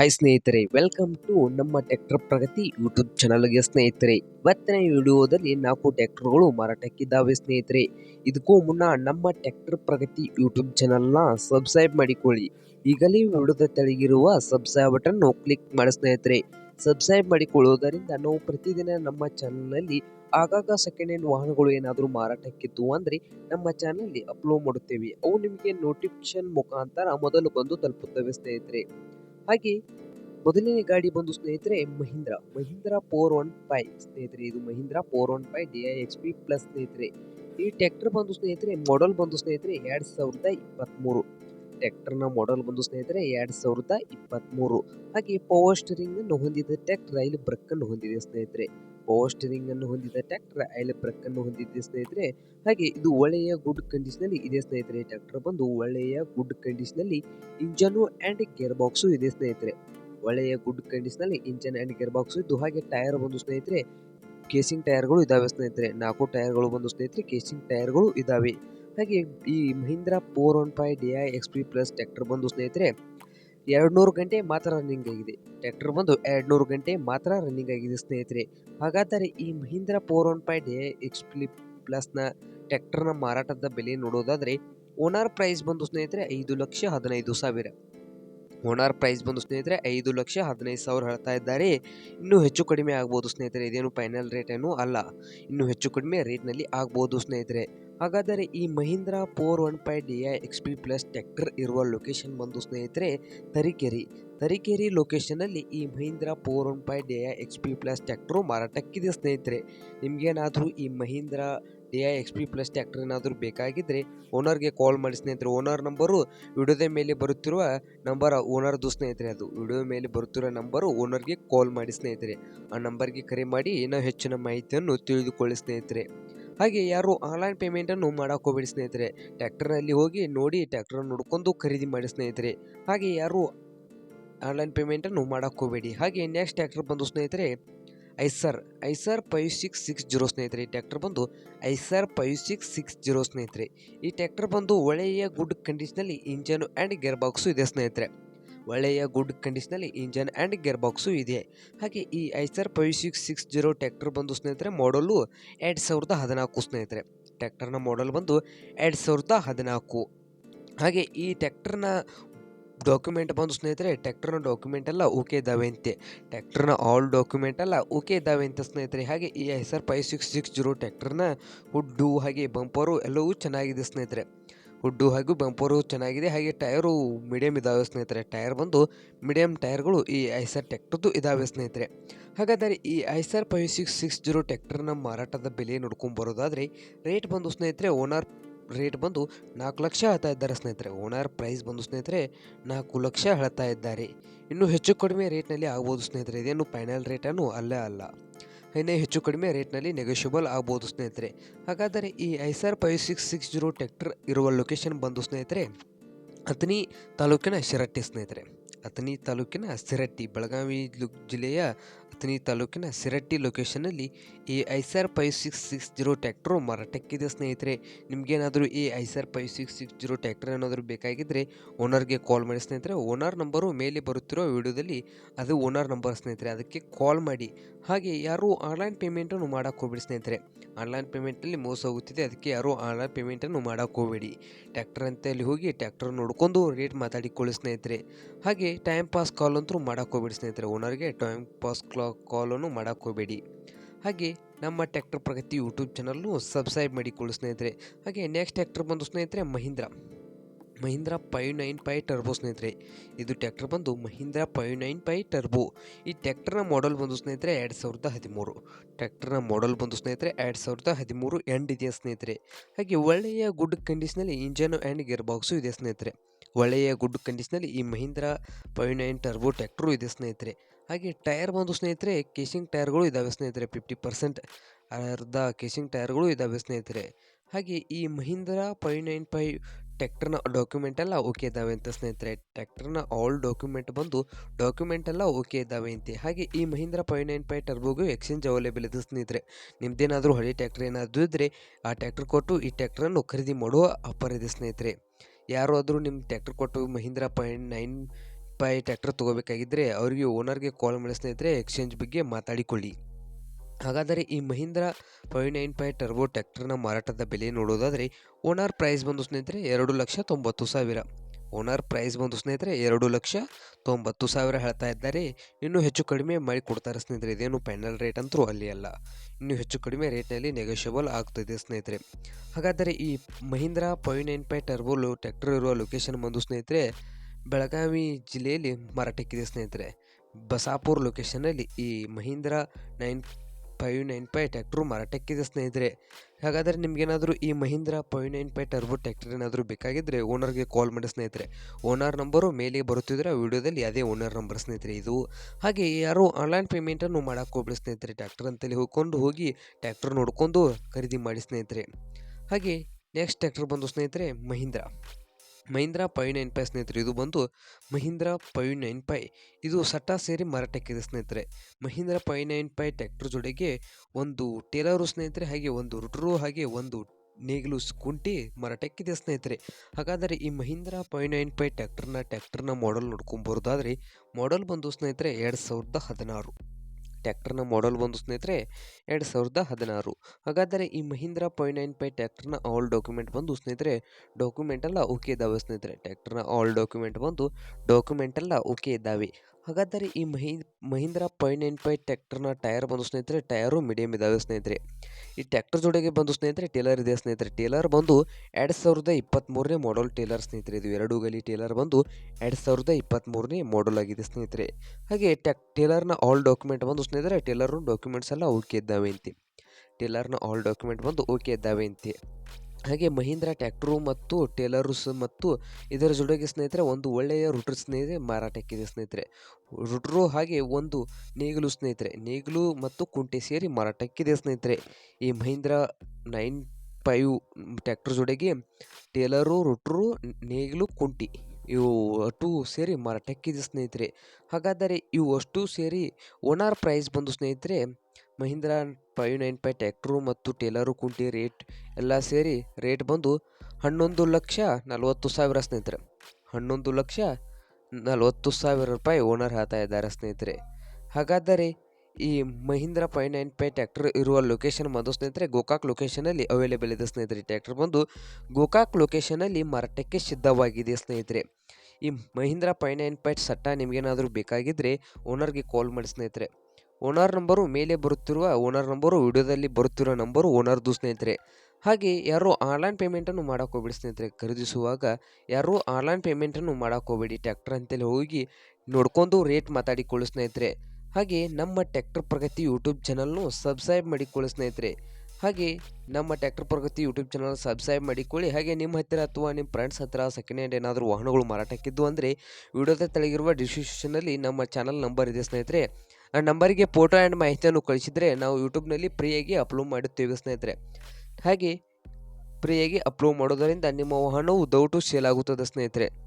Hi ಸ್ನೇಹಿತರೆ welcome to ನಮ್ಮ tractor Pragati YouTube ಚಾನಲ್ಗೆ ಸ್ನೇಹಿತರೆ. ಇವತ್ತಿನ ವಿಡಿಯೋದಲ್ಲಿ ನಾಲ್ಕು ಟ್ರ್ಯಾಕ್ಟರ್ಗಳು ಮಾರಾಟಕ್ಕಿದ್ದಾವೆ ಸ್ನೇಹಿತರೆ. ಇದಕ್ಕೂ ಮುನ್ನ ನಮ್ಮ ಟ್ರ್ಯಾಕ್ಟರ್ ಪ್ರಗತಿ ಯೂಟ್ಯೂಬ್ ಚಾನಲ್ನ ಸಬ್ಸ್ಕ್ರೈಬ್ ಮಾಡಿಕೊಳ್ಳಿ. ಈಗಲೇ ವಿಡಿಯೋದ ತೆಳಗಿರುವ ಸಬ್ಸ್ಕ್ರೈಬ್ ಬಟನ್ ಕ್ಲಿಕ್ ಮಾಡಿ ಸ್ನೇಹಿತರೆ. ಸಬ್ಸ್ಕ್ರೈಬ್ ಮಾಡಿಕೊಳ್ಳುವುದರಿಂದ ನಾವು ಪ್ರತಿದಿನ ನಮ್ಮ ಚಾನಲ್ನಲ್ಲಿ ಆಗಾಗ ಸೆಕೆಂಡ್ ಹ್ಯಾಂಡ್ ವಾಹನಗಳು ಏನಾದರೂ ಮಾರಾಟಕ್ಕಿದ್ದು ಅಂದರೆ ನಮ್ಮ ಚಾನಲ್ನಲ್ಲಿ ಅಪ್ಲೋಡ್ ಮಾಡುತ್ತೇವೆ. ಅವು ನಿಮಗೆ ನೋಟಿಫಿಕೇಶನ್ ಮುಖಾಂತರ ಮೊದಲು ಬಂದು ತಲುಪುತ್ತವೆ ಸ್ನೇಹಿತರೆ. ಹಾಗೆ ಮೊದಲನೇ ಗಾಡಿ ಬಂದು ಸ್ನೇಹಿತರೆ Mahindra. Mahindra four one five ಸ್ನೇಹಿತರೆ, ಇದು Mahindra four one five D I H P plus ಸ್ನೇಹಿತರೆ. ಈ ಟ್ಯಾಕ್ಟರ್ ಬಂದು ಸ್ನೇಹಿತರೆ ಮಾಡೆಲ್ ಬಂದು ಸ್ನೇಹಿತರೆ, ಎರಡ್ ಸಾವಿರದ ಇಪ್ಪತ್ತ್ಮೂರು ಟ್ರ್ಯಾಕ್ಟರ್ನ ಮಾಡೆಲ್ ಬಂದು ಸ್ನೇಹಿತರೆ ಎರಡ್ ಸಾವಿರದ ಇಪ್ಪತ್ತ್ಮೂರು ಹಾಗೆ ಪವರ್ ಸ್ಟೀರಿಂಗ್ ಅನ್ನು ಹೊಂದಿದ ಟ್ರ್ಯಾಕ್ಟರ್ ಐಲ್ ಬ್ರಕ್ ಅನ್ನು ಹೊಂದಿದೆ ಸ್ನೇಹಿತರೆ. ಪವರ್ ಸ್ಟೀರಿಂಗ್ ಅನ್ನು ಹೊಂದಿದ ಟ್ರ್ಯಾಕ್ಟರ್ ಐಲ್ ಬ್ರಕ್ ಅನ್ನು ಹೊಂದಿದೆ ಸ್ನೇಹಿತರೆ. ಹಾಗೆ ಇದು ಒಳ್ಳೆಯ ಗುಡ್ ಕಂಡೀಷನ್ ಅಲ್ಲಿ ಇದೆ ಸ್ನೇಹಿತರೆ. ಟ್ರ್ಯಾಕ್ಟರ್ ಬಂದು ಒಳ್ಳೆಯ good condition engine and gear box ಇದೆ ಸ್ನೇಹಿತರೆ. ಒಳ್ಳೆಯ ಗುಡ್ ಕಂಡೀಷನ್ ಅಲ್ಲಿ ಇಂಜನ್ ಆ್ಯಂಡ್ ಗೇರ್ ಬಾಕ್ಸ್ ಇದ್ದು ಹಾಗೆ ಟೈರ್ ಬಂದು ಸ್ನೇಹಿತರೆ ಕೇಸಿಂಗ್ ಟೈರ್ಗಳು ಇದಾವೆ ಸ್ನೇಹಿತರೆ. ನಾಲ್ಕು ಟೈರ್ಗಳು ಬಂದು ಸ್ನೇಹಿತರೆ ಕೇಸಿಂಗ್ ಟೈರ್ಗಳು ಇದಾವೆ. ಹಾಗೆ ಈ Mahindra four one five D I X P plus tractor ಬಂದು ಸ್ನೇಹಿತರೆ, ಎರಡ್ನೂರು ಗಂಟೆ ಮಾತ್ರ ರನ್ನಿಂಗ್ ಆಗಿದೆ. ಟ್ರ್ಯಾಕ್ಟರ್ ಬಂದು ಎರಡ್ನೂರು ಗಂಟೆ ಮಾತ್ರ ರನ್ನಿಂಗ್ ಆಗಿದೆ ಸ್ನೇಹಿತರೆ. ಹಾಗಾದರೆ ಈ Mahindra four one five D I X P ಪ್ಲಸ್ನ ಟ್ರ್ಯಾಕ್ಟರ್ನ ಮಾರಾಟದ ಬೆಲೆ ನೋಡೋದಾದರೆ, ಓನರ್ ಪ್ರೈಸ್ ಬಂದು ಸ್ನೇಹಿತರೆ ಐದು ಲಕ್ಷ ಹದಿನೈದು ಸಾವಿರ. ಓನರ್ ಪ್ರೈಸ್ ಬಂದು ಸ್ನೇಹಿತರೆ ಐದು ಲಕ್ಷ ಹದಿನೈದು ಸಾವಿರ ಹೇಳ್ತಾ ಇದ್ದಾರೆ. ಇನ್ನೂ ಹೆಚ್ಚು ಕಡಿಮೆ ಆಗ್ಬೋದು ಸ್ನೇಹಿತರೆ, ಇದೇನು ಫೈನಲ್ ರೇಟ್ ಏನೂ ಅಲ್ಲ. ಇನ್ನೂ ಹೆಚ್ಚು ಕಡಿಮೆ ರೇಟ್ನಲ್ಲಿ ಆಗ್ಬೋದು ಸ್ನೇಹಿತರೆ. ಹಾಗಾದರೆ ಈ Mahindra four one five D I X P plus tractor ಇರುವ ಲೊಕೇಶನ್ ಬಂದು ಸ್ನೇಹಿತರೆ, ತರೀಕೆರೆ. ತರೀಕೆರೆ ಲೊಕೇಶನಲ್ಲಿ ಈ Mahindra four one five D I X P plus tractor ಮಾರಾಟಕ್ಕಿದೆ ಸ್ನೇಹಿತರೆ. ನಿಮಗೇನಾದರೂ ಈ Mahindra D I X P plus tractor ಏನಾದರೂ ಬೇಕಾಗಿದ್ದರೆ ಓನರ್ಗೆ ಕಾಲ್ ಮಾಡಿ ಸ್ನೇಹಿತರೆ. ಓನರ್ ನಂಬರು ವಿಡಿಯೋದ ಮೇಲೆ ಬರುತ್ತಿರುವ ನಂಬರ್ ಓನರ್ದು ಸ್ನೇಹಿತರೆ, ಅದು ವಿಡಿಯೋ ಮೇಲೆ ಬರುತ್ತಿರುವ ನಂಬರು ಓನರ್ಗೆ ಕಾಲ್ ಮಾಡಿ ಸ್ನೇಹಿತರೆ. ಆ ನಂಬರ್ಗೆ ಕರೆ ಮಾಡಿ ಇನ್ನೂ ಹೆಚ್ಚಿನ ಮಾಹಿತಿಯನ್ನು ತಿಳಿದುಕೊಳ್ಳಿ ಸ್ನೇಹಿತರೆ. ಹಾಗೆ ಯಾರು ಆನ್ಲೈನ್ ಪೇಮೆಂಟನ್ನು ಮಾಡೋಕೆ ಹೋಗಬೇಡಿ ಸ್ನೇಹಿತರೆ. ಟ್ಯಾಕ್ಟರ್ನಲ್ಲಿ ಹೋಗಿ ನೋಡಿ ಟ್ಯಾಕ್ಟರ್ ನೋಡ್ಕೊಂಡು ಖರೀದಿ ಮಾಡಿ ಸ್ನೇಹಿತರೆ. ಹಾಗೆ ಯಾರು ಆನ್ಲೈನ್ ಪೇಮೆಂಟನ್ನು ಮಾಡೋಕೆ ಹೋಗಬೇಡಿ ಹಾಗೆ ನೆಕ್ಸ್ಟ್ ಟ್ರ್ಯಾಕ್ಟರ್ ಬಂದು ಸ್ನೇಹಿತರೆ Eicher Eicher five six six zero ಸ್ನೇಹಿತರೆ. ಈ ಟ್ಯಾಕ್ಟರ್ ಬಂದು Eicher five six six zero ಸ್ನೇಹಿತರೆ. ಈ ಟ್ಯಾಕ್ಟರ್ ಬಂದು ಒಳ್ಳೆಯ ಗುಡ್ ಕಂಡೀಷನಲ್ಲಿ ಇಂಜನು ಆ್ಯಂಡ್ ಗೇರ್ ಬಾಕ್ಸು ಇದೆ ಸ್ನೇಹಿತರೆ. ಒಳ್ಳೆಯ ಗುಡ್ ಕಂಡೀಷನಲ್ಲಿ ಇಂಜನ್ ಆ್ಯಂಡ್ ಗೇರ್ ಬಾಕ್ಸು ಇದೆ. ಹಾಗೆ ಈ Eicher five six six zero tractor ಬಂದು ಸ್ನೇಹಿತರೆ ಮಾಡಲು ಎರಡು ಸಾವಿರದ ಹದಿನಾಲ್ಕು ಸ್ನೇಹಿತರೆ. ಟ್ಯಾಕ್ಟರ್ನ ಮಾಡಲ್ ಬಂದು ಎರಡು ಸಾವಿರದ ಹದಿನಾಲ್ಕು. ಹಾಗೆ ಈ ಟ್ಯಾಕ್ಟರ್ನ ಡಾಕ್ಯುಮೆಂಟ್ ಬಂದು ಸ್ನೇಹಿತರೆ, ಟ್ಯಾಕ್ಟರ್ನ ಡಾಕ್ಯುಮೆಂಟ್ ಎಲ್ಲ ಓಕೆ ಇದ್ದಾವೆ ಅಂತೆ. ಟ್ಯಾಕ್ಟರ್ನ ಆಲ್ ಡಾಕ್ಯುಮೆಂಟ್ ಎಲ್ಲ ಓಕೆ ಇದ್ದಾವೆ ಅಂತ ಸ್ನೇಹಿತರೆ. ಹಾಗೆ ಈ Eicher five six six zero ಟ್ಯಾಕ್ಟರ್ನ hood ಹಾಗೆ ಬಂಪರು ಎಲ್ಲವೂ ಚೆನ್ನಾಗಿದೆ ಸ್ನೇಹಿತರೆ. ಹುಡ್ಡು ಹಾಗೂ ಬಂಪರು ಚೆನ್ನಾಗಿದೆ. ಹಾಗೆ ಟೈರು ಮೀಡಿಯಮ್ ಇದಾವೆ ಸ್ನೇಹಿತರೆ. ಟೈರ್ ಬಂದು ಮೀಡಿಯಮ್ ಟೈರ್ಗಳು ಈ ಐಸರ್ ಟ್ಯಾಕ್ಟರ್ದು ಇದ್ದಾವೆ ಸ್ನೇಹಿತರೆ. ಹಾಗಾದರೆ ಈ Eicher five six six zero ಟ್ರ್ಯಾಕ್ಟರ್ನ ಮಾರಾಟದ ಬೆಲೆ ನೋಡ್ಕೊಂಡು ಬರೋದಾದರೆ ರೇಟ್ ಬಂದು ಸ್ನೇಹಿತರೆ ಓನರ್ ರೇಟ್ ಬಂದು ನಾಲ್ಕು ಲಕ್ಷ ಹೇಳ್ತಾ ಇದ್ದಾರೆ ಸ್ನೇಹಿತರೆ. ಓನರ್ ಪ್ರೈಸ್ ಬಂದು ಸ್ನೇಹಿತರೆ ನಾಲ್ಕು ಲಕ್ಷ ಹೇಳ್ತಾ ಇದ್ದಾರೆ. ಇನ್ನೂ ಹೆಚ್ಚು ಕಡಿಮೆ ರೇಟ್ನಲ್ಲಿ ಆಗ್ಬೋದು ಸ್ನೇಹಿತರೆ. ಇದೇನು ಫೈನಲ್ ರೇಟನ್ನು ಅಲ್ಲೇ ಅಲ್ಲ. ಇನ್ನೇ ಹೆಚ್ಚು ಕಡಿಮೆ ರೇಟ್ನಲ್ಲಿ ನೆಗೋಷಿಯಬಲ್ ಆಗ್ಬೋದು ಸ್ನೇಹಿತರೆ. ಹಾಗಾದರೆ ಈ Eicher five six six zero tractor ಇರುವ ಲೊಕೇಶನ್ ಬಂದು ಸ್ನೇಹಿತರೆ, ಅಥಣಿ ತಾಲೂಕಿನ ಶಿರಟ್ಟಿ ಸ್ನೇಹಿತರೆ. ಅಥಣಿ ತಾಲೂಕಿನ ಸಿರಟ್ಟಿ, ಬೆಳಗಾವಿ ಜಿಲ್ಲೆಯ ಅಥಣಿ ತಾಲೂಕಿನ ಸಿರಟ್ಟಿ ಲೊಕೇಶನಲ್ಲಿ ಈ Eicher five six six zero tractor ಮಾರಾಟಕ್ಕಿದೆ ಸ್ನೇಹಿತರೆ. ನಿಮಗೇನಾದರೂ ಈ Eicher five six six zero tractor ಏನಾದರೂ ಬೇಕಾಗಿದ್ದರೆ ಓನರ್ಗೆ ಕಾಲ್ ಮಾಡಿ ಸ್ನೇಹಿತರೆ. ಓನರ್ ನಂಬರು ಮೇಲೆ ಬರುತ್ತಿರೋ ವಿಡಿಯೋದಲ್ಲಿ ಅದು ಓನರ್ ನಂಬರ್ ಸ್ನೇಹಿತರೆ. ಅದಕ್ಕೆ ಕಾಲ್ ಮಾಡಿ. ಹಾಗೆ ಯಾರು ಆನ್ಲೈನ್ ಪೇಮೆಂಟನ್ನು ಮಾಡೋಕೆ ಹೋಗ್ಬಿಡಿ ಸ್ನೇಹಿತರೆ. ಆನ್ಲೈನ್ ಪೇಮೆಂಟಲ್ಲಿ ಮೋಸ ಹೋಗುತ್ತಿದೆ. ಅದಕ್ಕೆ ಯಾರು ಆನ್ಲೈನ್ ಪೇಮೆಂಟನ್ನು ಮಾಡೋಕೆ ಹೋಗಬೇಡಿ. ಅಂತ ಅಲ್ಲಿ ಹೋಗಿ ಟ್ಯಾಕ್ಟರ್ ನೋಡ್ಕೊಂಡು ರೇಟ್ ಮಾತಾಡಿಕೊಳ್ಳಿ ಸ್ನೇಹಿತರೆ. ಹಾಗೆ ಟೈಮ್ ಪಾಸ್ ಕಾಲ್ ಅಂತೂ ಹೋಗಬೇಡಿ ಸ್ನೇಹಿತರೆ. ಓನರ್ಗೆ ಟೈಮ್ ಪಾಸ್ ಕ್ಲಾ ಕಾಲನ್ನು ಹೋಗಬೇಡಿ. ಹಾಗೆ ನಮ್ಮ ಟ್ಯಾಕ್ಟರ್ ಪ್ರಗತಿ ಯೂಟ್ಯೂಬ್ ಚಾನಲ್ನು ಸಬ್ಸ್ಕ್ರೈಬ್ ಮಾಡಿಕೊಳ್ಳಿ ಸ್ನೇಹಿತರೆ. ಹಾಗೆ ನೆಕ್ಸ್ಟ್ ಟ್ಯಾಕ್ಟರ್ ಬಂದು ಸ್ನೇಹಿತರೆ Mahindra Mahindra five nine five turbo ಸ್ನೇಹಿತರೆ. ಇದು ಟ್ಯಾಕ್ಟರ್ ಬಂದು Mahindra five nine five turbo ಈ ಟ್ಯಾಕ್ಟರ್ನ ಮಾಡೆಲ್ ಬಂದು ಸ್ನೇಹಿತರೆ ಎರಡು ಸಾವಿರದ ಹದಿಮೂರು. ಟ್ಯಾಕ್ಟರ್ನ ಮಾಡೆಲ್ ಬಂದು ಸ್ನೇಹಿತರೆ ಎರಡು ಸಾವಿರದ ಹದಿಮೂರು ಎಂಡ್ ಇದೆ ಸ್ನೇಹಿತರೆ. ಹಾಗೆ ಒಳ್ಳೆಯ ಗುಡ್ ಕಂಡೀಷನಲ್ಲಿ ಇಂಜನ್ ಆ್ಯಂಡ್ ಗೇರ್ ಬಾಕ್ಸು ಇದೆ ಸ್ನೇಹಿತರೆ. ಒಳ್ಳೆಯ ಗುಡ್ ಕಂಡೀಷನಲ್ಲಿ ಈ Mahindra five nine turbo tractor ಇದೆ ಸ್ನೇಹಿತರೆ. ಹಾಗೆ ಟೈರ್ ಬಂದು ಸ್ನೇಹಿತರೆ, ಕೇಸಿಂಗ್ ಟೈರ್ಗಳು ಇದ್ದಾವೆ ಸ್ನೇಹಿತರೆ, ಫಿಫ್ಟಿ ಪರ್ಸೆಂಟ್ ಅರ್ಧ ಕೇಸಿಂಗ್ ಟೈರ್ಗಳು ಇದ್ದಾವೆ ಸ್ನೇಹಿತರೆ. ಹಾಗೆ ಈ ಮಹೀಂದ್ರ ಫೈವ್ ನೈನ್ ಫೈವ್ ಟ್ರ್ಯಾಕ್ಟರ್ನ ಡಾಕ್ಯುಮೆಂಟ್ ಎಲ್ಲ ಓಕೆ ಇದ್ದಾವೆ ಅಂತ ಸ್ನೇಹಿತರೆ. ಟ್ಯಾಕ್ಟರ್ನ ಆಲ್ ಡಾಕ್ಯುಮೆಂಟ್ ಬಂದು ಡಾಕ್ಯುಮೆಂಟ್ ಎಲ್ಲ ಓಕೆ ಇದ್ದಾವೆ ಅಂತೆ. ಹಾಗೆ ಈ ಮಹೀಂದ್ರ ಫೈವ್ ನೈನ್ ಫೈವ್ ಟರ್ಬೋಗೂ ಎಕ್ಸ್ಚೇಂಜ್ ಅವೈಲೇಬಲ್ ಇದೆ ಸ್ನೇಹಿತರೆ. ನಿಮ್ದೇನಾದರೂ ಹಳೆ ಟ್ಯಾಕ್ಟ್ರ್ ಏನಾದರೂ ಇದ್ದರೆ ಆ ಟ್ಯಾಕ್ಟರ್ ಕೊಟ್ಟು ಈ ಟ್ಯಾಕ್ಟ್ರನ್ನು ಖರೀದಿ ಮಾಡುವ ಆಫರ್ ಇದೆ ಸ್ನೇಹಿತರೆ. ಯಾರಾದರೂ ನಿಮ್ಮ ಟ್ರ್ಯಾಕ್ಟರ್ ಕೊಟ್ಟು Mahindra point nine five tractor ತೊಗೋಬೇಕಾಗಿದ್ದರೆ ಅವರಿಗೆ ಓನರ್ಗೆ ಕಾಲ್ ಮಾಡಿ ಸ್ನೇಹಿತರೆ ಎಕ್ಸ್ಚೇಂಜ್ ಬಗ್ಗೆ ಮಾತಾಡಿಕೊಳ್ಳಿ. ಹಾಗಾದರೆ ಈ Mahindra five nine five turbo ಟ್ಯಾಕ್ಟರ್ನ ಮಾರಾಟದ ಬೆಲೆ ನೋಡೋದಾದರೆ ಓನರ್ ಪ್ರೈಸ್ ಬಂದು ಸ್ನೇಹಿತರೆ ಎರಡು ಲಕ್ಷ ತೊಂಬತ್ತು ಸಾವಿರ. ಓನರ್ ಪ್ರೈಸ್ ಬಂದು ಸ್ನೇಹಿತರೆ ಎರಡು ಲಕ್ಷ ತೊಂಬತ್ತು ಸಾವಿರ ಹೇಳ್ತಾ ಇದ್ದಾರೆ. ಇನ್ನೂ ಹೆಚ್ಚು ಕಡಿಮೆ ಮಾಡಿ ಕೊಡ್ತಾರೆ ಸ್ನೇಹಿತರೆ. ಇದೇನು ಫೈನಲ್ ರೇಟ್ ಅಂತೂ ಅಲ್ಲಿ ಅಲ್ಲ. ಇನ್ನೂ ಹೆಚ್ಚು ಕಡಿಮೆ ರೇಟ್ನಲ್ಲಿ ನೆಗೋಷಿಯಬಲ್ ಆಗ್ತಿದೆ ಸ್ನೇಹಿತರೆ. ಹಾಗಾದರೆ ಈ ಮಹೀಂದ್ರ ಪಾಯಿಂಟ್ ನೈನ್ ಫೈ ಟರ್ಬೋಲು ಟ್ರ್ಯಾಕ್ಟರ್ ಇರುವ ಲೊಕೇಶನ್ ಬಂದು ಸ್ನೇಹಿತರೆ ಬೆಳಗಾವಿ ಜಿಲ್ಲೆಯಲ್ಲಿ ಮಾರಾಟಕ್ಕಿದೆ ಸ್ನೇಹಿತರೆ. ಬಸಾಪುರ್ ಲೊಕೇಶನಲ್ಲಿ ಈ Mahindra nine five nine five tractor ಮಾರಾಟಕ್ಕಿದೆ ಸ್ನೇಹಿತರೆ. ಹಾಗಾದರೆ ನಿಮಗೇನಾದರೂ ಈ Mahindra five nine five turbo tractor ಏನಾದರೂ ಬೇಕಾಗಿದ್ದರೆ ಓನರ್ಗೆ ಕಾಲ್ ಮಾಡಿ ಸ್ನೇಹಿತರೆ. ಓನರ್ ನಂಬರು ಮೇಲೆ ಬರುತ್ತಿದ್ರೆ ವಿಡಿಯೋದಲ್ಲಿ ಅದೇ ಓನರ್ ನಂಬರ್ ಸ್ನೇಹಿತರೆ ಇದು. ಹಾಗೆ ಯಾರು ಆನ್ಲೈನ್ ಪೇಮೆಂಟನ್ನು ಮಾಡೋಕೆ ಹೋಗ್ಬಿಡಿ ಸ್ನೇಹಿತರೆ ಟ್ಯಾಕ್ಟರ್ ಅಂತೇಳಿ ಹೋಗ್ಕೊಂಡು ಹೋಗಿ ಟ್ಯಾಕ್ಟರ್ ನೋಡ್ಕೊಂಡು ಖರೀದಿ ಮಾಡಿ ಸ್ನೇಹಿತರೆ. ಹಾಗೆ ನೆಕ್ಸ್ಟ್ ಟ್ಯಾಕ್ಟರ್ ಬಂದು ಸ್ನೇಹಿತರೆ Mahindra. Mahindra five nine five ಸ್ನೇಹಿತರೆ, ಇದು ಬಂದು ಮಹೀಂದ್ರ ಪೈ ನೈನ್ ಫೈ ಇದು ಸಟ್ಟ ಸೇರಿ ಮಾರಾಟಕ್ಕಿದೆ ಸ್ನೇಹಿತರೆ. Mahindra five nine five tractor ಜೊತೆಗೆ ಒಂದು ಟೇಲರು ಸ್ನೇಹಿತರೆ, ಹಾಗೆ ಒಂದು ರುಟ್ರು ಹಾಗೆ ಒಂದು ನೇಗಿಲು ಕುಂಟಿ ಮಾರಾಟಕ್ಕಿದೆ ಸ್ನೇಹಿತರೆ. ಹಾಗಾದರೆ ಈ ಮಹೀಂದ್ರ ಫೈವ್ ನೈನ್ ಫೈ ಟ್ಯಾಕ್ಟರ್ನ ಟ್ಯಾಕ್ಟರ್ನ ಮಾಡೆಲ್ ನೋಡ್ಕೊಂಬರೋದಾದರೆ ಮಾಡೆಲ್ ಬಂದು ಸ್ನೇಹಿತರೆ, ಎರಡು ಸಾವಿರದ ಹದಿನಾರು. ಟ್ಯಾಕ್ಟರ್ನ ಮಾಡಲ್ ಬಂದು ಸ್ನೇಹಿತರೆ, ಎರಡು ಸಾವಿರದ ಹದಿನಾರು. ಹಾಗಾದರೆ ಈ ಮಹೀಂದ್ರ ಪಾಯಿಂಟ್ ನೈನ್ ಫೈ ಟ್ಯಾಕ್ಟರ್ನ ಆಲ್ ಡಾಕ್ಯುಮೆಂಟ್ ಬಂದು ಸ್ನೇಹಿತರೆ ಡಾಕ್ಯುಮೆಂಟ್ ಎಲ್ಲ ಓಕೆ ಇದ್ದಾವೆ ಸ್ನೇಹಿತರೆ. ಟ್ಯಾಕ್ಟರ್ನ ಆಲ್ ಡಾಕ್ಯುಮೆಂಟ್ ಬಂದು ಡಾಕ್ಯುಮೆಂಟ್ ಎಲ್ಲ ಓಕೆ ಇದ್ದಾವೆ. ಹಾಗಾದರೆ ಈ Mahi, Mahindra point nine five ಟ್ಯಾಕ್ಟರ್ನ tyre ಬಂದು ಸ್ನೇಹಿತರೆ, ಟೈರು ಮೀಡಿಯಮ್ ಇದ್ದಾವೆ ಸ್ನೇಹಿತರೆ. ಈ ಟ್ಯಾಕ್ಟರ್ ಜೋಡಿಗೆ ಬಂದು ಸ್ನೇಹಿತರೆ, ಟೇಲರ್ ಇದೆ ಸ್ನೇಹಿತರೆ. ಟೇಲರ್ ಬಂದು ಎರಡು ಸಾವಿರದ ಇಪ್ಪತ್ತ್ಮೂರನೇ ಮಾಡಲ್ ಟೇಲರ್ ಸ್ನೇಹಿತರೆ. ಇದು ಎರಡು ಗಲಿ ಟೇಲರ್ ಬಂದು ಎರಡು ಸಾವಿರದ ಇಪ್ಪತ್ತ್ಮೂರನೇ ಮಾಡಲ್ ಆಗಿದೆ ಸ್ನೇಹಿತರೆ. ಹಾಗೆ ಟ್ಯಾಕ್, ಟೇಲರ್ನ ಆಲ್ ಡಾಕ್ಯುಮೆಂಟ್ ಬಂದು ಸ್ನೇಹಿತರೆ, ಟೇಲರ್ನ ಡಾಕ್ಯುಮೆಂಟ್ಸ್ ಎಲ್ಲ ಓಕೆ ಇದ್ದಾವೆ ಅಂತೆ. ಟೇಲರ್ನ ಆಲ್ ಡಾಕ್ಯುಮೆಂಟ್ ಬಂದು ಓಕೆ ಇದ್ದಾವೆ ಅಂತೆ. ಹಾಗೆ ಮಹೀಂದ್ರ ಟ್ಯಾಕ್ಟ್ರು ಮತ್ತು ಟೇಲರ್ಸ್ ಮತ್ತು ಇದರ ಜೊತೆಗೆ ಸ್ನೇಹಿತರೆ, ಒಂದು ಒಳ್ಳೆಯ ರುಟ್ರ್ ಸ್ನೇಹಿತರೆ, ಮಾರಾಟಕ್ಕಿದೆ ಸ್ನೇಹಿತರೆ. ರುಟ್ರು ಹಾಗೆ ಒಂದು ನೇಗಿಲು ಸ್ನೇಹಿತರೆ. ನೇಗಿಲು ಮತ್ತು ಕುಂಟೆ ಸೇರಿ ಮಾರಾಟಕ್ಕಿದೆ ಸ್ನೇಹಿತರೆ. ಈ ಮಹೀಂದ್ರ ನೈನ್ ಫೈವ್ ಟ್ಯಾಕ್ಟ್ರ್ ಜೊತೆಗೆ ಟೇಲರು ರುಟ್ರು ನೇಗಿಲು, ಕುಂಟಿ ಇವು ಅಷ್ಟು ಸೇರಿ ಮಾರಾಟಕ್ಕಿದೆ ಸ್ನೇಹಿತರೆ. ಹಾಗಾದರೆ ಇವು ಅಷ್ಟು ಸೇರಿ ಓನರ್ ಪ್ರೈಸ್ ಬಂದು ಸ್ನೇಹಿತರೆ, Mahindra five nine five tractor ಮತ್ತು ಟೇಲರು ಕುಂಟಿ ರೇಟ್ ಎಲ್ಲ ಸೇರಿ ರೇಟ್ ಬಂದು ಹನ್ನೊಂದು ಲಕ್ಷ ನಲವತ್ತು ಸಾವಿರ ಸ್ನೇಹಿತರೆ. ಹನ್ನೊಂದು ಲಕ್ಷ ನಲವತ್ತು ಸಾವಿರ ರೂಪಾಯಿ ಓನರ್ ಹಾಕ್ತಾ ಇದ್ದಾರೆ ಸ್ನೇಹಿತರೆ. ಹಾಗಾದರೆ ಈ Mahindra five nine five tractor ಇರುವ ಲೊಕೇಶನ್ ಬಂದು ಸ್ನೇಹಿತರೆ, ಗೋಕಾಕ್ ಲೊಕೇಶನಲ್ಲಿ ಅವೈಲೇಬಲ್ ಇದೆ ಸ್ನೇಹಿತರೆ. ಟ್ಯಾಕ್ಟರ್ ಬಂದು ಗೋಕಾಕ್ ಲೊಕೇಶನಲ್ಲಿ ಮಾರಾಟಕ್ಕೆ ಸಿದ್ಧವಾಗಿದೆ ಸ್ನೇಹಿತರೆ. ಈ ಮಹೀಂದ್ರ ಫೈವ್ ನೈನ್ ಫೈ ಸಟ್ಟ ನಿಮಗೇನಾದರೂ ಬೇಕಾಗಿದ್ದರೆ ಓನರ್ಗೆ ಕಾಲ್ ಮಾಡಿ ಸ್ನೇಹಿತರೆ. ಓನರ್ ನಂಬರು ಮೇಲೆ ಬರುತ್ತಿರುವ ಓನರ್ ನಂಬರು, ವಿಡಿಯೋದಲ್ಲಿ ಬರುತ್ತಿರುವ ನಂಬರು ಓನರ್ದು ಸ್ನೇಹಿತರೆ. ಹಾಗೆ ಯಾರು ಆನ್ಲೈನ್ ಪೇಮೆಂಟನ್ನು ಮಾಡೋಕೆ ಹೋಗ್ಬೇಡಿ ಸ್ನೇಹಿತರೆ. ಖರೀದಿಸುವಾಗ ಯಾರು ಆನ್ಲೈನ್ ಪೇಮೆಂಟನ್ನು ಮಾಡೋಕೆ ಹೋಗ್ಬೇಡಿ. ಟ್ಯಾಕ್ಟರ್ ಅಂತೇಳಿ ಹೋಗಿ ನೋಡ್ಕೊಂಡು ರೇಟ್ ಮಾತಾಡಿಕೊಳ್ಳಿ ಸ್ನೇಹಿತರೆ. ಹಾಗೆ ನಮ್ಮ ಟ್ಯಾಕ್ಟರ್ ಪ್ರಗತಿ ಯೂಟ್ಯೂಬ್ ಚಾನಲ್ನು ಸಬ್ಸ್ಕ್ರೈಬ್ ಮಾಡಿಕೊಳ್ಳಿ ಸ್ನೇಹಿತರೆ. ಹಾಗೆ ನಮ್ಮ tractor Pragati YouTube channel subscribe ಮಾಡಿಕೊಳ್ಳಿ. ಹಾಗೆ ನಿಮ್ಮ ಹತ್ತಿರ ಅಥವಾ ನಿಮ್ಮ ಫ್ರೆಂಡ್ಸ್ ಹತ್ತಿರ ಸೆಕೆಂಡ್ ಹ್ಯಾಂಡ್ ಏನಾದರೂ ವಾಹನಗಳು ಮಾರಾಟಕ್ಕಿದ್ದು ಅಂದರೆ ವಿಡಿಯೋದ ತೆಳಗಿರುವ ಡಿಸ್ಕ್ರಿಪ್ಷನಲ್ಲಿ ನಮ್ಮ ಚಾನಲ್ ನಂಬರ್ ಇದೆ ಸ್ನೇಹಿತರೆ. ನಂಬರಿಗೆ ಫೋಟೋ ಆ್ಯಂಡ್ ಮಾಹಿತಿಯನ್ನು ಕಳಿಸಿದರೆ ನಾವು ಯೂಟ್ಯೂಬ್ನಲ್ಲಿ ಫ್ರೀಯಾಗಿ ಅಪ್ಲೋಡ್ ಮಾಡುತ್ತೇವೆ ಸ್ನೇಹಿತರೆ. ಹಾಗೆ, ಫ್ರೀಯಾಗಿ ಅಪ್ಲೋಡ್ ಮಾಡೋದರಿಂದ ನಿಮ್ಮ ವಾಹನವು ದೌಟು ಸೇಲ್ ಆಗುತ್ತದೆ ಸ್ನೇಹಿತರೆ.